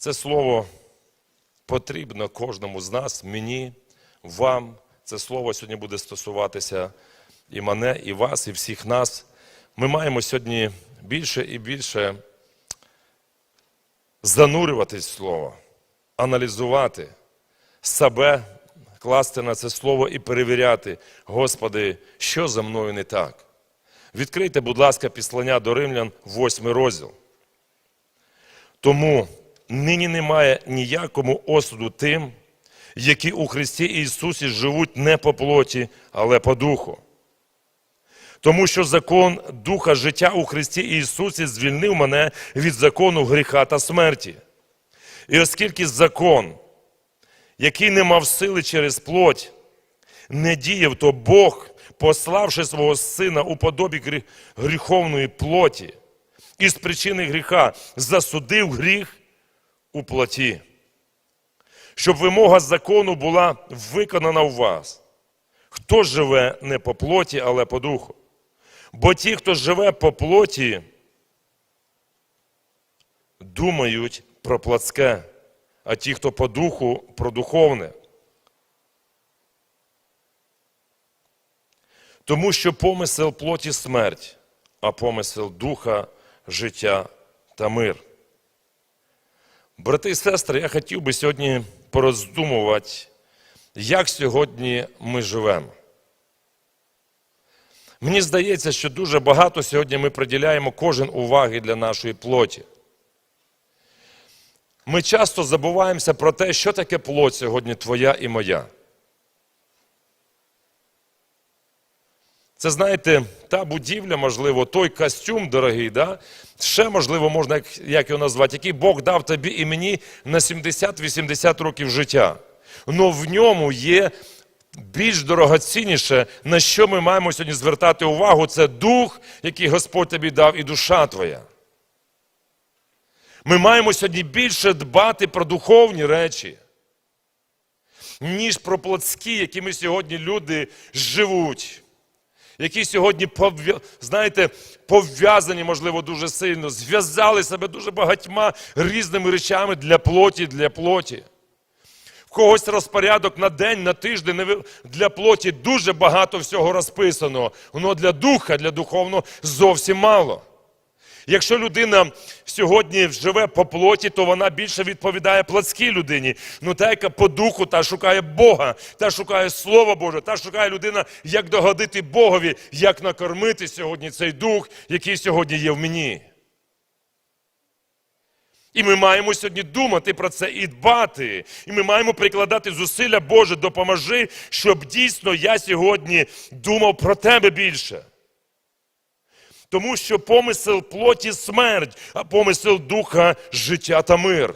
Це слово потрібно кожному з нас, мені, вам. Це слово сьогодні буде стосуватися і мене, і вас, і всіх нас. Ми маємо сьогодні більше і більше занурюватись в слово, аналізувати себе, класти на це слово і перевіряти, Господи, що за мною не так. Відкрийте, будь ласка, післання до римлян, 8 розділ. Тому нині немає ніякому осуду тим, які у Христі Ісусі живуть не по плоті, але по духу. Тому що закон Духа життя у Христі Ісусі звільнив мене від закону гріха та смерті. І оскільки закон, який не мав сили через плоть, не діяв, то Бог, пославши свого Сина у подобі гріховної плоті, з причини гріха засудив гріх у плоті, щоб вимога закону була виконана у вас. Хто живе не по плоті, але по духу? Бо ті, хто живе по плоті, думають про плотське, а ті, хто по духу, про духовне. Тому що помисел плоті смерть, а помисел духа життя та мир. Брати і сестри, я хотів би сьогодні пороздумувати, як сьогодні ми живемо. Мені здається, що дуже багато сьогодні ми приділяємо кожен уваги для нашої плоті. Ми часто забуваємося про те, що таке плоть сьогодні твоя і моя. Це, знаєте, та будівля, можливо, той костюм дорогий, да? ще, можливо, можна, як, як його назвати, який Бог дав тобі і мені на 70-80 років життя. Но в ньому є більш дорогоцінніше, на що ми маємо сьогодні звертати увагу, це дух, який Господь тобі дав, і душа твоя. Ми маємо сьогодні більше дбати про духовні речі, ніж про плотські, якими сьогодні люди живуть які сьогодні знаєте, пов'язані, можливо, дуже сильно, зв'язали себе дуже багатьма різними речами для плоті, для плоті. В когось розпорядок на день, на тиждень для плоті дуже багато всього розписано. Воно для духа, для духовного зовсім мало. Якщо людина сьогодні живе по плоті, то вона більше відповідає плотській людині. Ну та, яка по духу, та шукає Бога, та шукає Слово Боже, та шукає людина, як догодити Богові, як накормити сьогодні цей дух, який сьогодні є в мені. І ми маємо сьогодні думати про це і дбати. І ми маємо прикладати зусилля, Боже, допоможи, щоб дійсно я сьогодні думав про тебе більше. Тому що помисел плоті смерть, а помисел духа життя та мир.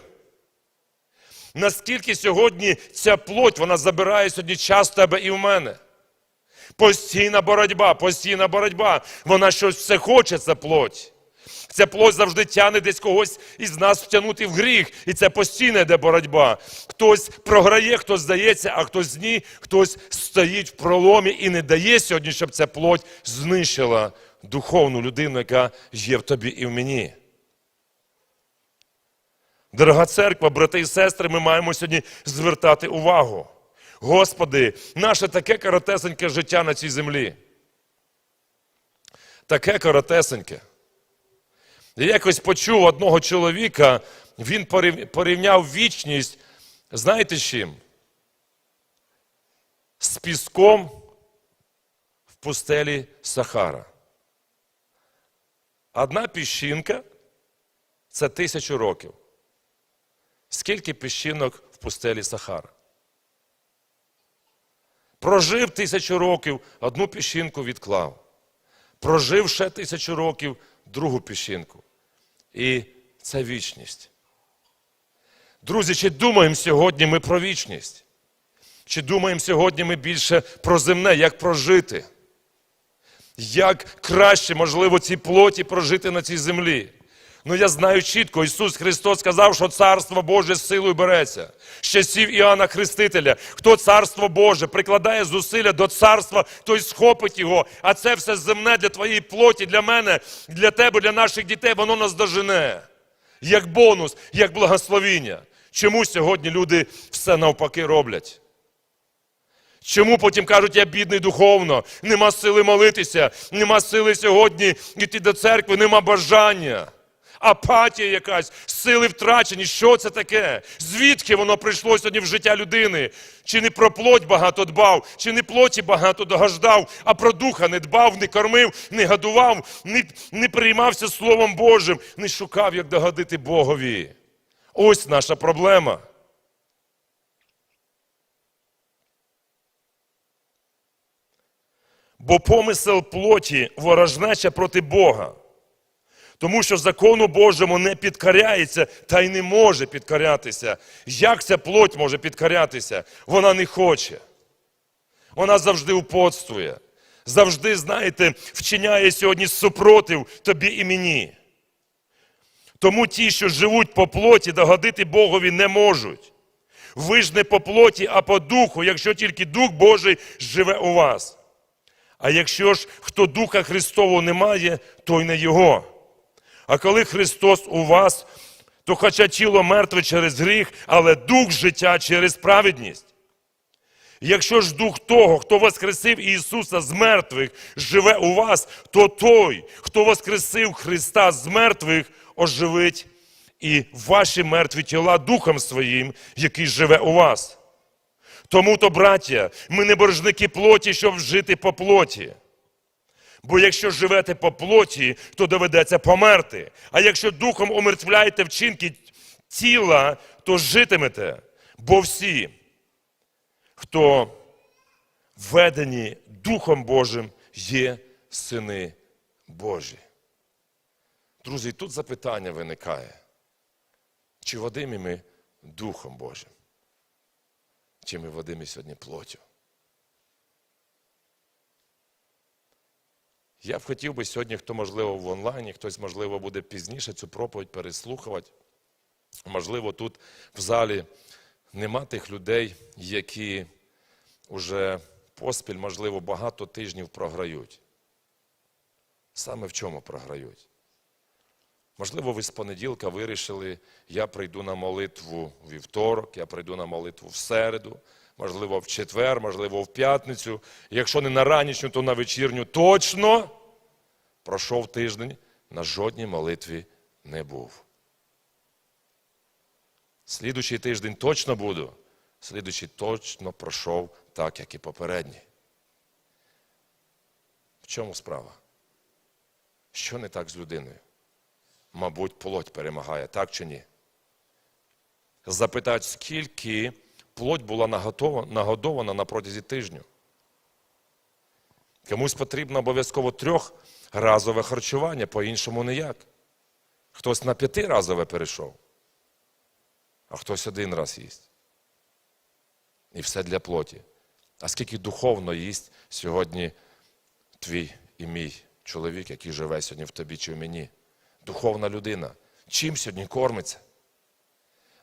Наскільки сьогодні ця плоть, вона забирає сьогодні час тебе і в мене. Постійна боротьба, постійна боротьба. Вона щось все хоче, ця плоть. Ця плоть завжди тягне десь когось із нас втягнути в гріх. І це постійна йде боротьба. Хтось програє, хтось здається, а хтось ні, хтось стоїть в проломі і не дає сьогодні, щоб ця плоть знищила духовну людину, яка є в тобі і в мені. Дорога церква, брати і сестри, ми маємо сьогодні звертати увагу. Господи, наше таке коротесеньке життя на цій землі. Таке коротесеньке. Я якось почув одного чоловіка, він порівняв вічність, знаєте з чим? З піском в пустелі Сахара. Одна піщинка це тисячу років. Скільки піщинок в пустелі Сахара? Прожив тисячу років, одну піщинку відклав. Прожив ще тисячу років, другу піщинку. І це вічність. Друзі, чи думаємо сьогодні ми про вічність? Чи думаємо сьогодні ми більше про земне, як прожити? Як краще, можливо, цій плоті прожити на цій землі? Ну я знаю чітко, Ісус Христос сказав, що Царство Боже з силою береться. З часів Іоанна Хрестителя. Хто Царство Боже прикладає зусилля до царства, той схопить його. А це все земне для твоєї плоті, для мене, для тебе, для наших дітей, воно нас дожене. як бонус, як благословіння. Чому сьогодні люди все навпаки роблять? Чому потім кажуть, я бідний духовно, нема сили молитися, нема сили сьогодні йти до церкви, нема бажання. Апатія якась, сили втрачені. Що це таке? Звідки воно прийшло сьогодні в життя людини? Чи не про плоть багато дбав, чи не плоті багато догаждав, а про духа не дбав, не кормив, не гадував, не, не приймався Словом Божим, не шукав, як догодити Богові. Ось наша проблема. Бо помисел плоті ворожнеча проти Бога. Тому що закону Божому не підкоряється та й не може підкорятися. Як ця плоть може підкорятися? Вона не хоче. Вона завжди уподствує. Завжди, знаєте, вчиняє сьогодні супротив тобі і мені. Тому ті, що живуть по плоті, догодити Богові не можуть. Ви ж не по плоті, а по духу, якщо тільки Дух Божий живе у вас. А якщо ж хто Духа Христового не має, то й не Його. А коли Христос у вас, то хоча тіло мертве через гріх, але дух життя через праведність. Якщо ж дух того, хто воскресив Ісуса з мертвих, живе у вас, то той, хто воскресив Христа з мертвих, оживить і ваші мертві тіла Духом Своїм, який живе у вас. Тому то, браття, ми не боржники плоті, щоб жити по плоті. Бо якщо живете по плоті, то доведеться померти. А якщо духом умертвляєте вчинки тіла, то житимете. Бо всі, хто ведені Духом Божим, є сини Божі. Друзі, тут запитання виникає. Чи водимі ми Духом Божим? Чи ми водимі сьогодні плоттю? Я б хотів би сьогодні, хто, можливо, в онлайні, хтось, можливо, буде пізніше цю проповідь переслухувати. Можливо, тут в залі нема тих людей, які вже поспіль, можливо, багато тижнів програють. Саме в чому програють? Можливо, ви з понеділка вирішили, я прийду на молитву вівторок, я прийду на молитву в середу, можливо, в четвер, можливо, в п'ятницю. Якщо не на ранішню, то на вечірню точно пройшов тиждень, на жодній молитві не був. Слідуючий тиждень точно буду, слідуючий точно пройшов так, як і попередній. В чому справа? Що не так з людиною? Мабуть, плоть перемагає, так чи ні? Запитають, скільки плоть була нагодована на протязі тижню. Комусь потрібно обов'язково трьохразове харчування, по-іншому ніяк. Хтось на п'ятиразове перейшов, а хтось один раз їсть. І все для плоті. А скільки духовно їсть сьогодні твій і мій чоловік, який живе сьогодні в тобі чи в мені? Духовна людина. Чим сьогодні кормиться?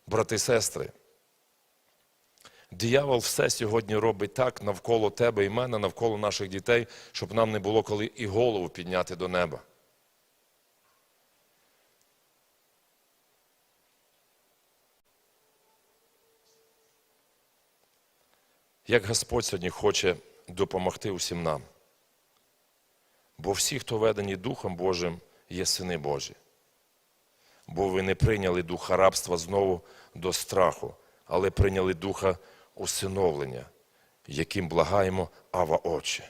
Брати і сестри, диявол все сьогодні робить так навколо тебе і мене, навколо наших дітей, щоб нам не було коли і голову підняти до неба. Як Господь сьогодні хоче допомогти усім нам. Бо всі, хто ведені Духом Божим, є сини Божі. Бо ви не прийняли духа рабства знову до страху, але прийняли духа усиновлення, яким благаємо Ава Отче.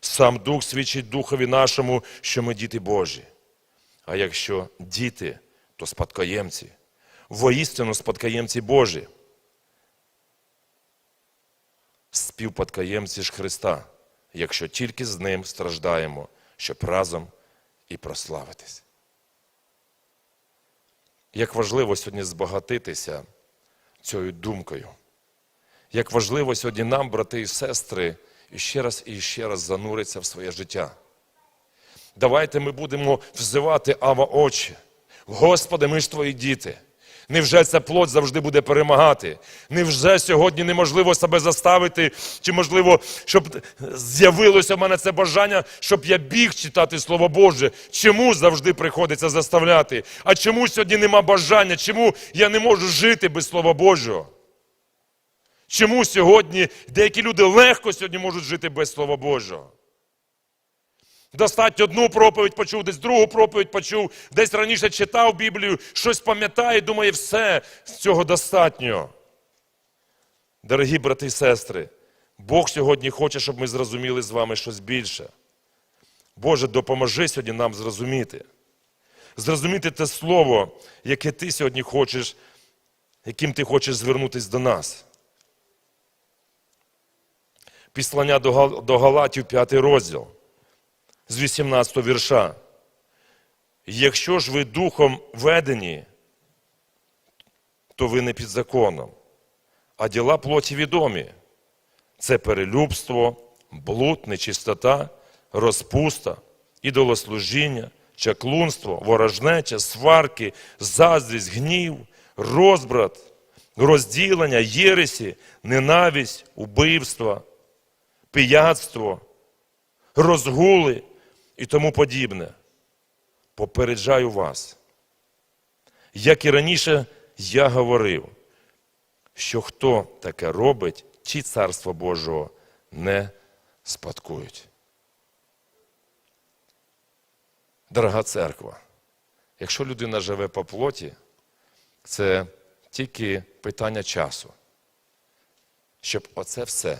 Сам Дух свідчить Духові нашому, що ми діти Божі. А якщо діти, то спадкоємці, воістину спадкоємці Божі. Співпадкоємці ж Христа, якщо тільки з Ним страждаємо, щоб разом і прославитись. Як важливо сьогодні збагатитися цією думкою. Як важливо сьогодні нам, брати і сестри, іще раз і ще раз зануритися в своє життя. Давайте ми будемо взивати Ава Очі. Господи, ми ж твої діти. Невже ця плоть завжди буде перемагати? Невже сьогодні неможливо себе заставити, чи можливо, щоб з'явилося в мене це бажання, щоб я біг читати Слово Боже? Чому завжди приходиться заставляти? А чому сьогодні нема бажання? Чому я не можу жити без Слова Божого? Чому сьогодні деякі люди легко сьогодні можуть жити без Слова Божого? Достатньо одну проповідь почув, десь другу проповідь почув, десь раніше читав Біблію, щось пам'ятає, думає, все, з цього достатньо. Дорогі брати і сестри, Бог сьогодні хоче, щоб ми зрозуміли з вами щось більше. Боже, допоможи сьогодні нам зрозуміти. Зрозуміти те слово, яке ти сьогодні хочеш, яким ти хочеш звернутися до нас. Післання до Галатів, 5 розділ з 18 вірша. Якщо ж ви духом ведені, то ви не під законом, а діла плоті відомі. Це перелюбство, блуд, нечистота, розпуста, ідолослужіння, чаклунство, ворожнеча, сварки, заздрість, гнів, розбрат, розділення, єресі, ненависть, убивства, пияцтво, розгули і тому подібне. Попереджаю вас, як і раніше я говорив, що хто таке робить, ті царства Божого не спадкують. Дорога церква, якщо людина живе по плоті, це тільки питання часу, щоб оце все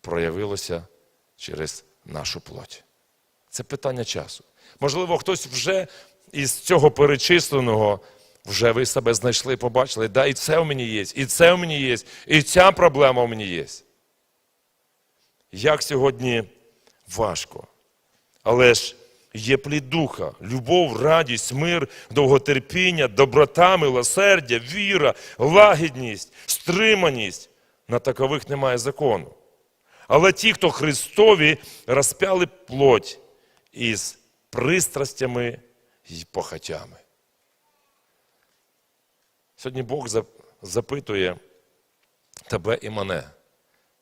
проявилося через нашу плоть. Це питання часу. Можливо, хтось вже із цього перечисленого вже ви себе знайшли, побачили, да, і це в мені є, і це в мені є, і ця проблема в мені є. Як сьогодні важко. Але ж є плід духа, любов, радість, мир, довготерпіння, доброта, милосердя, віра, лагідність, стриманість. На такових немає закону. Але ті, хто Христові, розпяли плоть із пристрастями і похотями. Сьогодні Бог запитує тебе і мене,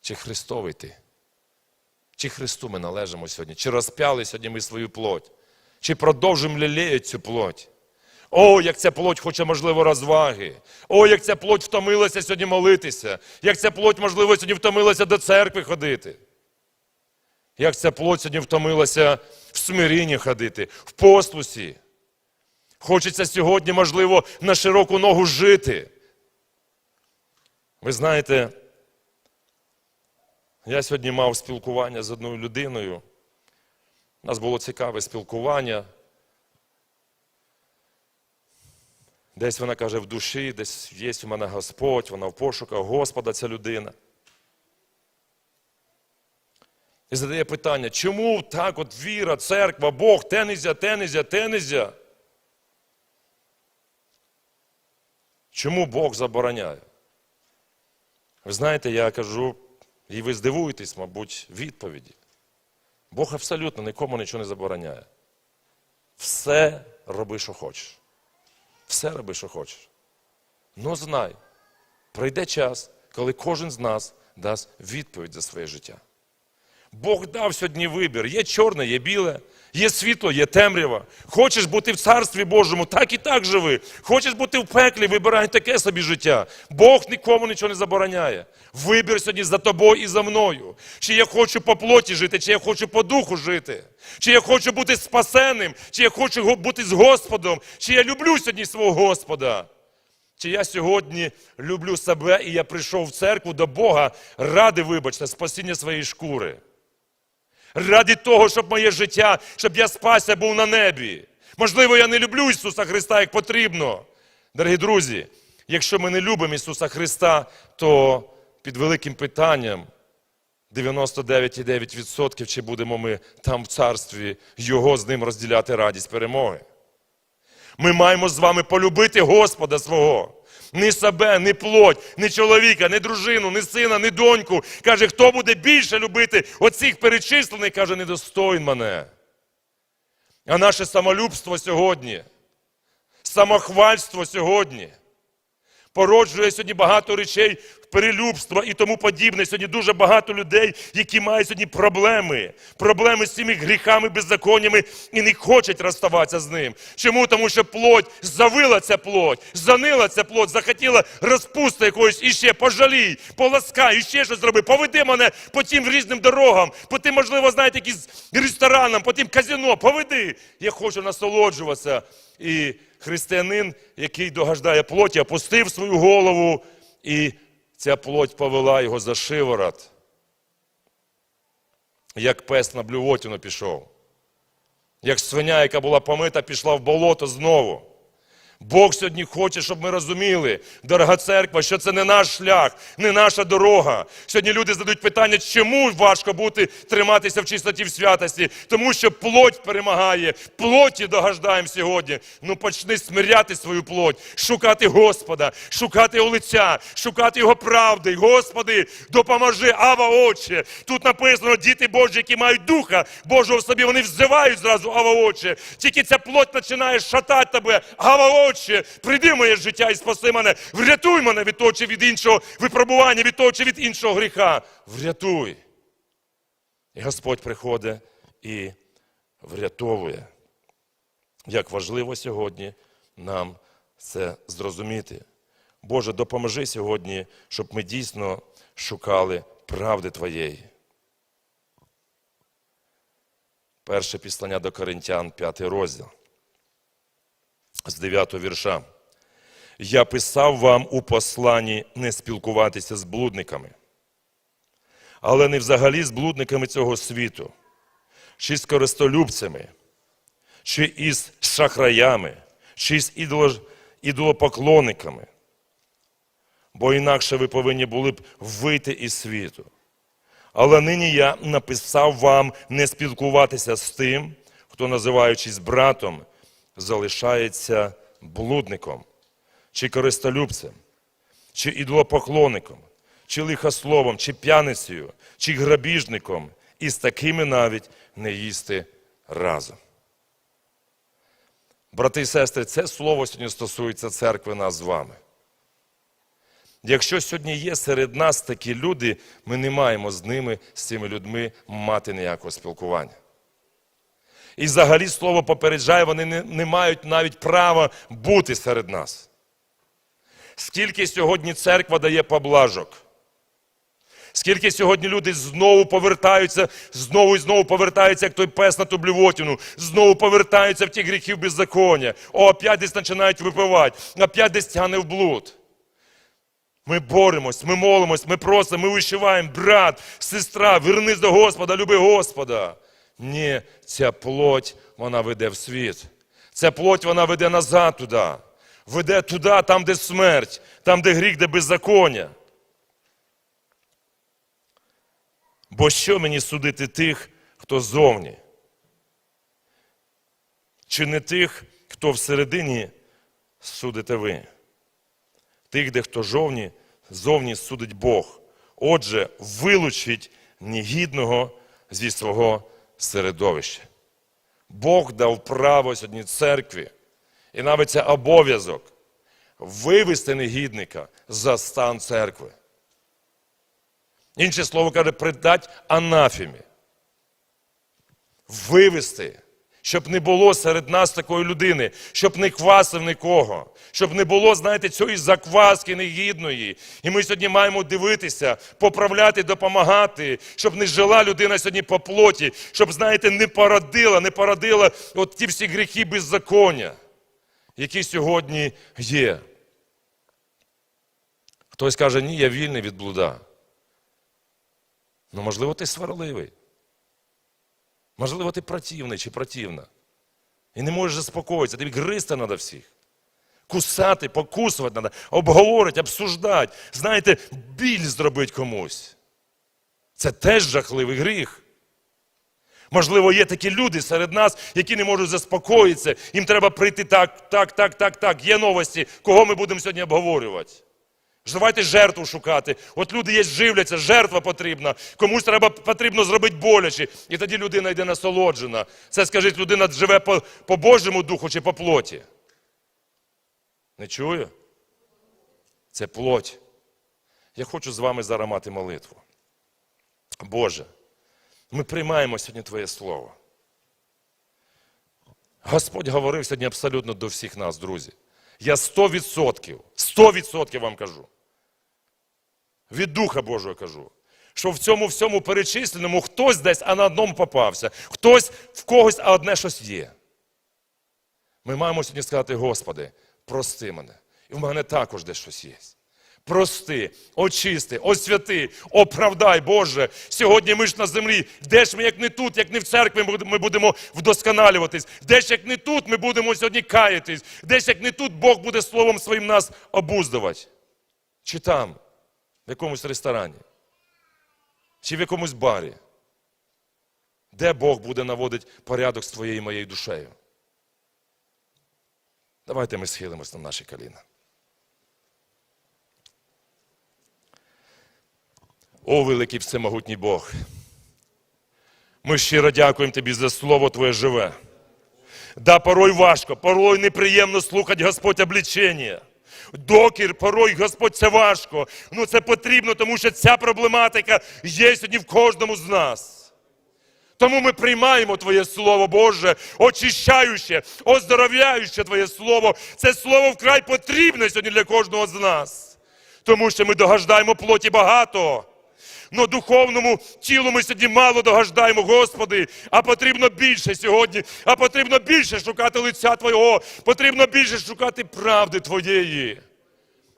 чи Христовий ти? Чи Христу ми належимо сьогодні? Чи розпяли сьогодні ми свою плоть? Чи продовжимо лілеяти цю плоть? О, як ця плоть хоче, можливо, розваги. О, як ця плоть втомилася сьогодні молитися. Як ця плоть, можливо, сьогодні втомилася до церкви ходити. Як ця плоть сьогодні втомилася в смирінні ходити, в послусі. Хочеться сьогодні, можливо, на широку ногу жити. Ви знаєте, я сьогодні мав спілкування з одною людиною. У нас було цікаве спілкування. Десь вона каже в душі, десь є у мене Господь, вона в пошуках Господа ця людина. І задає питання, чому так от віра, церква, Бог, те нельзя, те нельзя, те нельзя? Чому Бог забороняє? Ви знаєте, я кажу, і ви здивуєтесь, мабуть, відповіді. Бог абсолютно нікому нічого не забороняє. Все роби, що хочеш. Все роби, що хочеш. Ну знай, прийде час, коли кожен з нас дасть відповідь за своє життя. Бог дав сьогодні вибір. Є чорне, є біле, є світло, є темрява. Хочеш бути в царстві Божому, так і так живи. Хочеш бути в пеклі, вибирай таке собі життя. Бог нікому нічого не забороняє. Вибір сьогодні за тобою і за мною. Чи я хочу по плоті жити, чи я хочу по духу жити, чи я хочу бути спасенним, чи я хочу бути з Господом, чи я люблю сьогодні свого Господа. Чи я сьогодні люблю себе і я прийшов в церкву до Бога ради, вибачте, спасіння своєї шкури. Ради того, щоб моє життя, щоб я спася був на небі. Можливо, я не люблю Ісуса Христа як потрібно. Дорогі друзі, якщо ми не любимо Ісуса Христа, то під великим питанням 99,9% чи будемо ми там в царстві Його з ним розділяти радість перемоги. Ми маємо з вами полюбити Господа свого. Ні себе, ні плоть, ні чоловіка, ні дружину, ні сина, ні доньку. Каже, хто буде більше любити оцих перечислених, каже, недостоїн мене. А наше самолюбство сьогодні, самохвальство сьогодні, Породжує сьогодні багато речей, перелюбства і тому подібне. Сьогодні дуже багато людей, які мають сьогодні проблеми, проблеми з цими гріхами, беззаконнями і не хочуть розставатися з ним. Чому? Тому що плоть завила ця плоть, занила ця плоть, захотіла розпусти якоїсь іще, пожалій, поласкай, іще щось зроби, поведи мене по тим різним дорогам, по тим, можливо, знаєте, якісь ресторанам, по тим казино, поведи. Я хочу насолоджуватися. І християнин, який догаждає плоті, опустив свою голову, і ця плоть повела його за шиворот. Як пес на блювотину пішов. Як свиня, яка була помита, пішла в болото знову. Бог сьогодні хоче, щоб ми розуміли, дорога церква, що це не наш шлях, не наша дорога. Сьогодні люди задають питання, чому важко бути триматися в чистоті в святості? Тому що плоть перемагає, плоті догаждаємо сьогодні. Ну почни смиряти свою плоть, шукати Господа, шукати його лиця, шукати його правди. Господи, допоможи, Ава Отче. Тут написано, діти Божі, які мають духа Божого в собі, вони взивають зразу, Ава Отче. Тільки ця плоть починає шатати тебе, Ава Отче, прийди в моє життя і спаси мене, врятуй мене від того чи від іншого випробування, від того чи від іншого гріха. Врятуй. І Господь приходить і врятовує. Як важливо сьогодні нам це зрозуміти. Боже, допоможи сьогодні, щоб ми дійсно шукали правди Твоєї. Перше післання до Коринтян, п'ятий розділ з 9 вірша. Я писав вам у посланні не спілкуватися з блудниками, але не взагалі з блудниками цього світу, чи з користолюбцями, чи із шахраями, чи з ідолопоклонниками. Бо інакше ви повинні були б вийти із світу. Але нині я написав вам не спілкуватися з тим, хто, називаючись братом, залишається блудником, чи користолюбцем, чи ідлопоклонником, чи лихословом, чи п'яницею, чи грабіжником, і з такими навіть не їсти разом. Брати і сестри, це слово сьогодні стосується церкви нас з вами. Якщо сьогодні є серед нас такі люди, ми не маємо з ними, з цими людьми мати ніякого спілкування. І взагалі слово попереджає, вони не, не мають навіть права бути серед нас. Скільки сьогодні церква дає поблажок? Скільки сьогодні люди знову повертаються, знову і знову повертаються, як той пес на ту блювотину, знову повертаються в ті гріхи в беззаконня. О, опять десь починають випивати, опять десь тягне в блуд. Ми боремось, ми молимось, ми просимо, ми вишиваємо, брат, сестра, вернись до Господа, люби Господа. Ні, ця плоть, вона веде в світ. Ця плоть, вона веде назад туди. Веде туди, там, де смерть, там, де гріх, де беззаконня. Бо що мені судити тих, хто зовні? Чи не тих, хто всередині судите ви? Тих, де хто жовні, зовні судить Бог. Отже, вилучить негідного зі свого середовища. Бог дав право сьогодні церкві, і навіть це обов'язок вивести негідника за стан церкви. Інше слово каже, придать анафімі. Вивести, щоб не було серед нас такої людини, щоб не квасив нікого, щоб не було, знаєте, цієї закваски негідної. І ми сьогодні маємо дивитися, поправляти, допомагати, щоб не жила людина сьогодні по плоті, щоб, знаєте, не породила, не породила от ті всі гріхи беззаконня, які сьогодні є. Хтось каже, ні, я вільний від блуда. Ну, можливо, ти сварливий. Можливо, ти противний чи противна. І не можеш заспокоїтися, тобі гризти треба всіх. Кусати, покусувати треба, обговорити, обсуждати. Знаєте, біль зробити комусь. Це теж жахливий гріх. Можливо, є такі люди серед нас, які не можуть заспокоїтися. Їм треба прийти так, так, так, так, так. Є новості, кого ми будемо сьогодні обговорювати. Давайте жертву шукати. От люди є, живляться, жертва потрібна. Комусь треба потрібно зробити боляче. І тоді людина йде насолоджена. Це, скажіть, людина живе по, по Божому духу чи по плоті? Не чую? це плоть. Я хочу з вами зараз мати молитву. Боже, ми приймаємо сьогодні Твоє Слово. Господь говорив сьогодні абсолютно до всіх нас, друзі. Я 100%, 100% вам кажу. Від Духа Божого кажу. Що в цьому всьому перечисленому хтось десь, а на одному попався, хтось в когось, а одне щось є. Ми маємо сьогодні сказати, Господи, прости мене. І в мене також десь щось є. Прости, очисти, освяти, оправдай, Боже. Сьогодні ми ж на землі. Де ж ми, як не тут, як не в церкві, ми будемо вдосконалюватись. Де ж як не тут, ми будемо сьогодні каятись. Де ж як не тут, Бог буде словом своїм нас обуздувати. Чи там, в якомусь ресторані, чи в якомусь барі. Де Бог буде наводити порядок з твоєю і моєю душею? Давайте ми схилимось на наші коліна. О, великий всемогутній Бог! Ми щиро дякуємо Тобі за слово Твоє живе. Да, порой важко, порой неприємно слухати Господь облічення. Докір, порой, Господь, це важко. Ну це потрібно, тому що ця проблематика є сьогодні в кожному з нас. Тому ми приймаємо Твоє Слово Боже, очищаюче, оздоровляюче Твоє Слово. Це слово вкрай потрібне сьогодні для кожного з нас. Тому що ми догаждаємо плоті багато. Но духовному тілу ми сьогодні мало догаждаємо, Господи, а потрібно більше сьогодні, а потрібно більше шукати лиця Твого, потрібно більше шукати правди Твоєї.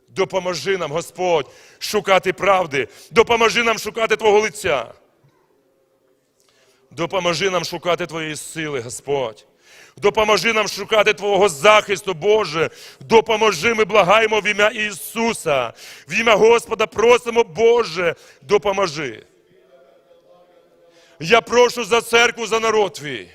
Допоможи нам, Господь, шукати правди, допоможи нам шукати Твого лиця. Допоможи нам шукати Твоєї сили, Господь. Допоможи нам шукати Твого захисту, Боже. Допоможи, ми благаємо в ім'я Ісуса. В ім'я Господа просимо, Боже, допоможи. Я прошу за церкву, за народ твій.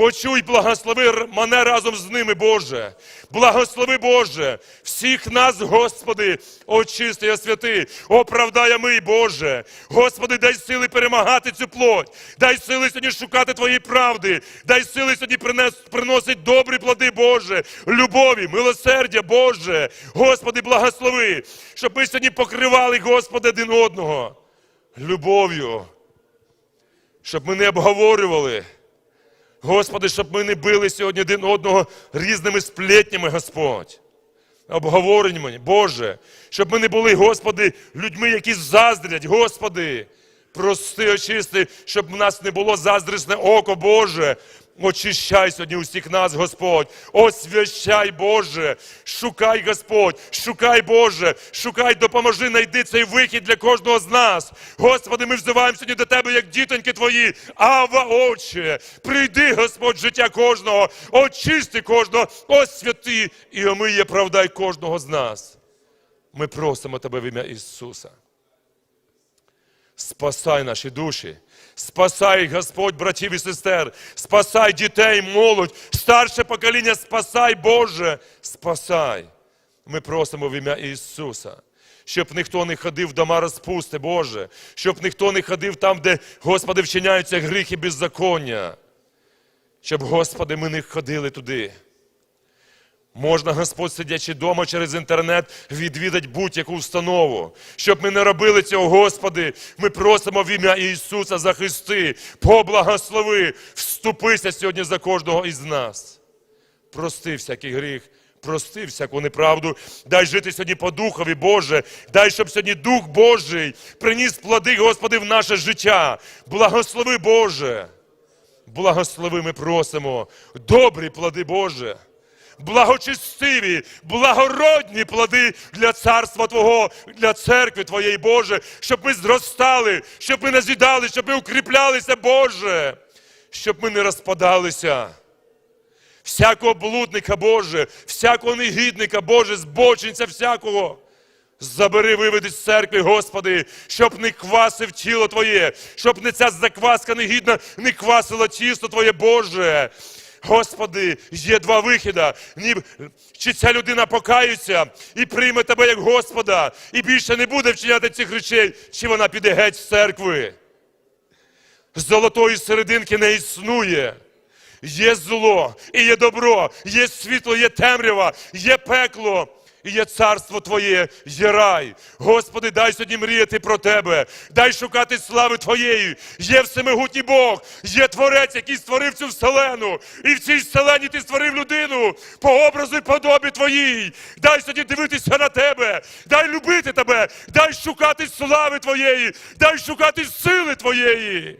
Почуй, благослови мене разом з ними, Боже. Благослови, Боже, всіх нас, Господи, очисти і освяти, оправдай ми, Боже. Господи, дай сили перемагати цю плоть, дай сили сьогодні шукати Твої правди, дай сили сьогодні принес, приносить добрі плоди, Боже, любові, милосердя, Боже. Господи, благослови, щоб ми сьогодні покривали, Господи, один одного любов'ю, щоб ми не обговорювали. Господи, щоб ми не били сьогодні один одного різними сплетнями, Господь. Обговореннями, Боже, щоб ми не були, Господи, людьми, які заздрять, Господи. Прости, очисти, щоб в нас не було заздрісне око, Боже. Очищай сьогодні усіх нас, Господь. Освящай, Боже. Шукай, Господь, шукай, Боже, шукай, допоможи, знайди цей вихід для кожного з нас. Господи, ми взиваємо сьогодні до Тебе, як дітоньки Твої. Ава, Отче, прийди, Господь, життя кожного, очисти кожного, освяти і омиє, правдай кожного з нас. Ми просимо Тебе в ім'я Ісуса. Спасай наші душі, спасай, Господь, братів і сестер, спасай дітей, молодь, старше покоління, спасай, Боже, спасай. Ми просимо в ім'я Ісуса, щоб ніхто не ходив в дома розпусти, Боже, щоб ніхто не ходив там, де, Господи, вчиняються гріхи беззаконня. Щоб, Господи, ми не ходили туди. Можна, Господь, сидячи вдома через інтернет, відвідати будь-яку установу. Щоб ми не робили цього, Господи, ми просимо в ім'я Ісуса захисти, поблагослови, вступися сьогодні за кожного із нас. Прости всякий гріх, прости всяку неправду. Дай жити сьогодні по Духові, Боже. Дай, щоб сьогодні Дух Божий приніс плоди, Господи, в наше життя. Благослови, Боже. Благослови, ми просимо. Добрі плоди, Боже благочестиві, благородні плоди для царства Твого, для церкви Твоєї, Боже, щоб ми зростали, щоб ми назідали, щоб ми укріплялися, Боже, щоб ми не розпадалися. Всякого блудника, Боже, всякого негідника, Боже, збочинця всякого. Забери, виведи з церкви, Господи, щоб не квасив тіло Твоє, щоб не ця закваска негідна не квасила тісто Твоє, Боже. Господи, є два вихіда. Чи ця людина покається і прийме тебе як Господа, і більше не буде вчиняти цих речей, чи вона піде геть з церкви. Золотої серединки не існує. Є зло і є добро, є світло, є темрява, є пекло. І є царство Твоє, є рай. Господи, дай сьогодні мріяти про Тебе, дай шукати слави Твоєї. Є всемогутній Бог, є Творець, який створив цю вселену. І в цій вселені ти створив людину по образу і подобі Твоїй. Дай сьогодні дивитися на Тебе, дай любити Тебе, дай шукати слави Твоєї, дай шукати сили Твоєї.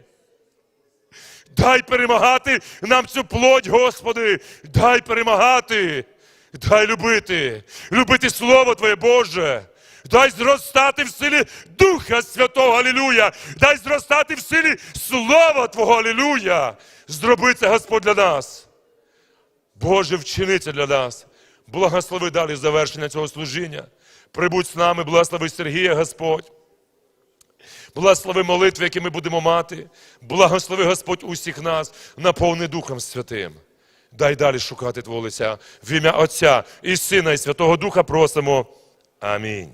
Дай перемагати нам цю плоть, Господи, дай перемагати, дай любити, любити Слово Твоє Боже. Дай зростати в силі Духа Святого, Алілуя! Дай зростати в силі Слова Твого, Алілуя! Зроби це, Господь, для нас. Боже, вчини це для нас. Благослови далі завершення цього служіння. Прибудь з нами, благослови Сергія, Господь. Благослови молитви, які ми будемо мати. Благослови Господь усіх нас, наповни Духом Святим. Дай далі шукати Твого лиця. В ім'я Отця і Сина, і Святого Духа просимо. Амінь.